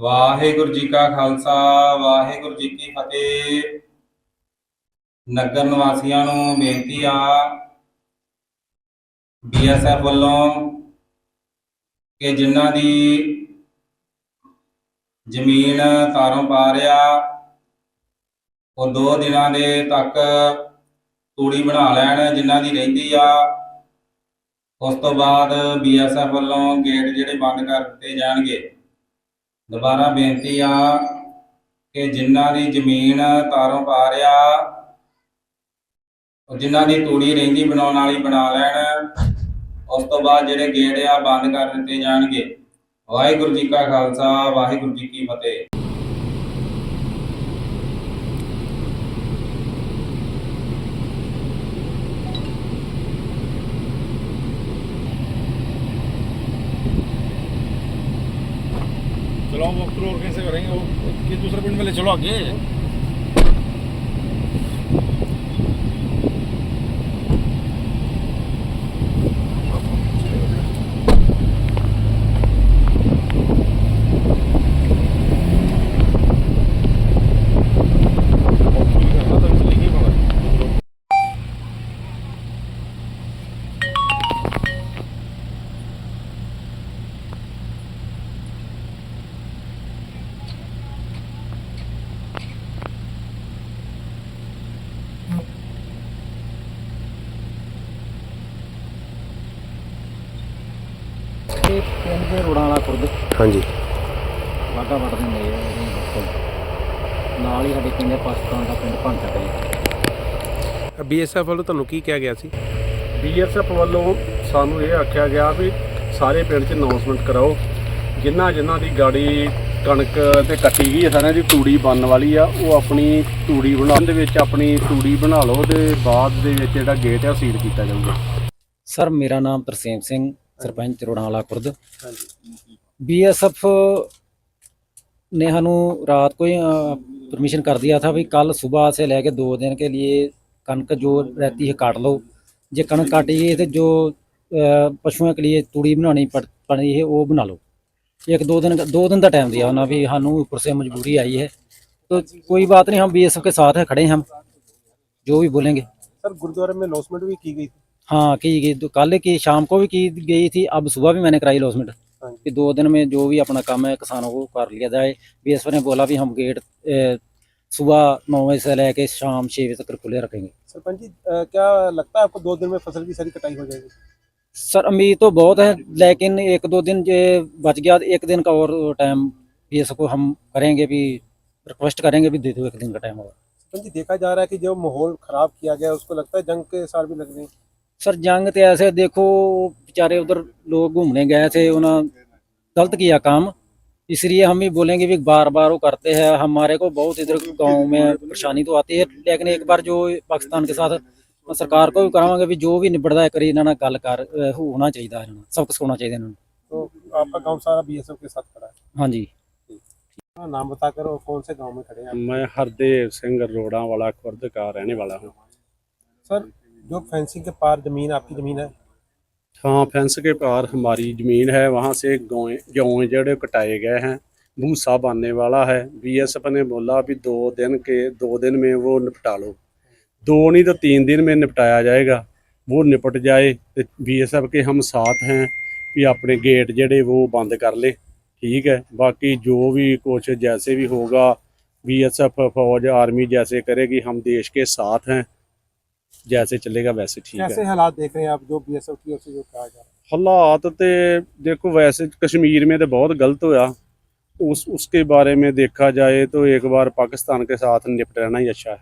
ਵਾਹਿਗੁਰੂ ਜੀ ਕਾ ਖਾਲਸਾ, ਵਾਹਿਗੁਰੂ ਜੀ ਕੀ ਫਤਿਹ। ਨਗਰ ਨਿਵਾਸੀਆਂ ਨੂੰ ਬੇਨਤੀ ਆ ਬੀਐਸਐਫ ਵੱਲੋਂ ਕਿ ਜਿਨ੍ਹਾਂ ਦੀ ਜ਼ਮੀਨ ਤਾਰੋਂ ਪਾ ਰਿਆ ਉਹ ਦੋ ਦਿਨਾਂ ਦੇ ਤੱਕ ਤੂੜੀ ਬਣਾ ਲੈਣ ਜਿਨ੍ਹਾਂ ਦੀ ਰਹਿੰਦੀ ਆ। ਉਸ ਤੋਂ ਬਾਅਦ ਬੀਐਸਐਫ ਵੱਲੋਂ ਗੇਟ ਜਿਹੜੇ ਬੰਦ ਕਰ ਦਿੱਤੇ ਜਾਣਗੇ। ਦੁਬਾਰਾ ਬੇਨਤੀ ਆ ਕਿ ਜਿਨ੍ਹਾਂ ਦੀ ਜ਼ਮੀਨ ਤਾਰੋਂ ਪਾ ਰਿਆ ਉਹ ਜਿਨ੍ਹਾਂ ਦੀ ਤੂੜੀ ਰਹਿੰਦੀ ਬਣਾਉਣ ਵਾਲੀ ਬਣਾ ਲੈਣ, ਉਸ ਤੋਂ ਬਾਅਦ ਜਿਹੜੇ ਗੇਟ ਆ ਬੰਦ ਕਰ ਦਿੱਤੇ ਜਾਣਗੇ। ਵਾਹਿਗੁਰੂ ਜੀ ਕਾ ਖਾਲਸਾ, ਵਾਹਿਗੁਰੂ ਜੀ ਕੀ ਫਤਿਹ। चलो हम वॉक थ्रू और कैसे करेंगे वो कि दूसरे पिंड में ले चलो आगे ਇਹ ਪਿੰਡ ਦੇ ਰੋੜਾਂ ਵਾਲਾ ਖੁਰਦ। ਹਾਂਜੀ। ਵਾਗਾ ਵੜਦੇ ਨੇ ਇਹ ਬਿਲਕੁਲ। ਨਾਲ ਹੀ ਸਾਡੇ ਪਿੰਡ ਹੈ ਪਾਕਿਸਤਾਨ ਦਾ ਪਿੰਡ ਭਾਂਚਾ ਕਲੀ ਬੀਐਸਐਫ ਵੱਲੋਂ ਤੁਹਾਨੂੰ ਕੀ ਕਿਹਾ ਗਿਆ ਸੀ? ਬੀਐਸਐਫ ਵੱਲੋਂ ਸਾਨੂੰ ਇਹ ਆਖਿਆ ਗਿਆ ਵੀ ਸਾਰੇ ਪਿੰਡ 'ਚ ਅਨਾਉਂਸਮੈਂਟ ਕਰਾਓ। ਜਿਨ੍ਹਾਂ ਜਿਨ੍ਹਾਂ ਦੀ ਗਾੜੀ ਕਣਕ ਤੇ ਕੱਟੀ ਗਈ ਹੈ ਸਾਰਿਆਂ ਦੀ ਤੂੜੀ ਬਣਨ ਵਾਲੀ ਆ ਉਹ ਆਪਣੀ ਤੂੜੀ ਬਣਾਉਣ ਦੇ ਵਿੱਚ ਆਪਣੀ ਤੂੜੀ ਬਣਾ ਲਓ ਤੇ ਬਾਅਦ ਦੇ ਵਿੱਚ ਜਿਹੜਾ ਗੇਟ ਆ ਉਹ ਸੀਲ ਕੀਤਾ ਜਾਊਗਾ। ਸਰ ਮੇਰਾ ਨਾਮ ਤਰਸੇਮ ਸਿੰਘ। ਸਰਪੰਚ ਰੋੜਾਂ ਵਾਲਾ ਖੁਰਦ बीएसएफ ने हनु रात को ही परमिशन कर दिया था भाई कल सुबह से लेके दो दिन के लिए कणक जो रहती है काट लो जे कणक काटी है तो जो अ, पशुओं के लिए तूड़ी बनानी पड़ पड़ी है वो बना लो एक दो दिन दो दिन का टाइम दिया उन्होंने भी हनु ऊपर से मजबूरी आई है तो कोई बात नहीं हम बीएसएफ के साथ है खड़े हैं हम जो भी बोलेंगे सर गुरुद्वारे में लॉसमेंट भी की गई थी हाँ की गई तो कल की शाम को भी की गई थी अब सुबह भी मैंने कराई लॉसमेंट हाँ कि दो दिन में जो भी अपना काम है किसानों को कर लिया जाए बीएसएफ ने बोला भी हम गेट ए, सुबह नौ बजे से लेके शाम छः बजे तक खुले रखेंगे सरपंच जी क्या लगता है आपको दो दिन में फसल की सारी कटाई हो जाएगी सर उम्मीद तो बहुत है लेकिन एक दो दिन जे बच गया तो एक दिन का और टाइम बीएसएफ को हम करेंगे भी रिक्वेस्ट करेंगे भी दे दो एक दिन का टाइम और सरपंच जी देखा जा रहा है कि जो माहौल खराब किया गया उसको लगता है जंग के सार भी लग रही सर जंग तो ऐसे देखो बेचारे उधर लोग घूमने गए थे उन्होंने गलत किया काम इसलिए हम भी बोलेंगे भी बार बार वो करते हैं हमारे को बहुत इधर गांव में परेशानी तो आती है लेकिन एक बार जो पाकिस्तान के साथ सरकार को भी करावांगे भी जो भी निबड़दा है करी इन्होंने गल कर अ, होना चाहिए इन्होंने सबक होना चाहिए इन्होंने तो आपका गांव सारा बीएसएफ के साथ खड़ा है हाँ जी अपना नाम बताकर और कौन से गांव में खड़े हैं आप? मैं हरदेव सिंह रोड़ा वाला खुर्द का रहने वाला हूँ सर जो फेंसिंग के पार ज़मीन, आपकी ज़मीन है? हाँ फेंस के पार हमारी ज़मीन है, वहाँ से गेहूँ जड़े कटाए गए हैं, भूसा बनने वाला है। बीएसएफ ने बोला भी दो दिन के दो दिन में वो निपटा लो। दो नहीं तो तीन दिन में निपटाया जाएगा। वो निपट जाए तो बीएसएफ के हम साथ हैं कि अपने गेट जड़े वो बंद कर ले। ठीक है? बाकी जो भी कुछ जैसे भी होगा बीएसएफ फौज आर्मी जैसे करेगी, हम देश के साथ हैं। जैसे चलेगा वैसे ठीक है कैसे हालात देख रहे हैं आप जो बीएसएफ की ओर से जो कहा जा रहा ਹਾਲਾਤ ਤੇ देखो वैसे कश्मीर में तो बहुत गलत हुआ उस उसके बारे में देखा जाए तो एक बार पाकिस्तान के साथ निपट रहना ही अच्छा है